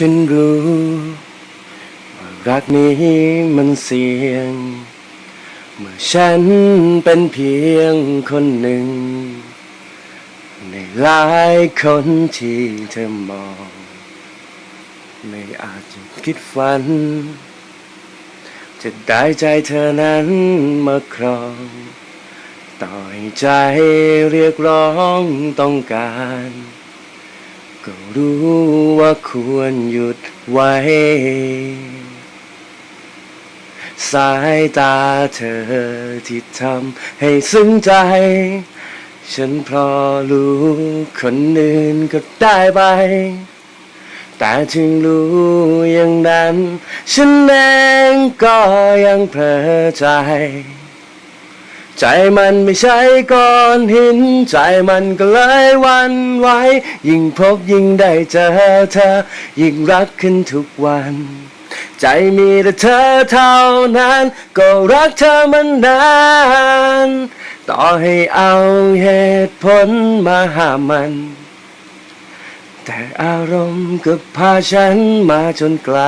ฉันรู้ว่ารักนี้มันเสี่ยง เมื่อฉันเป็นเพียงคนหนึ่ง ในหลายคนที่เธอมอง ไม่อาจจะคิดฝัน จะได้ใจเธอนั้นมาครอง ต่อให้ใจเรียกร้องต้องการ ก็รู้ว่าควรหยุดไว้ สายตาเธอที่ทำให้ซึ้งใจ ฉันพราะรู้คนอื่นก็ได้ไป แต่ถึงรู้อย่างนั้น ฉันเองก็ยังเผลอใจ ใจมันไม่ใช่ก้อนหิน ใจมันก็เลยวันไหวยิ่งพบยิ่งได้เจอเธอ ยิ่งรักขึ้นทุกวัน ใจมีแต่เธอเท่านั้น ก็รักเธอมันนาน ต่อให้เอาเหตุผลมาห้ามมัน แต่อารมณ์ก็พาฉันมาจนไกล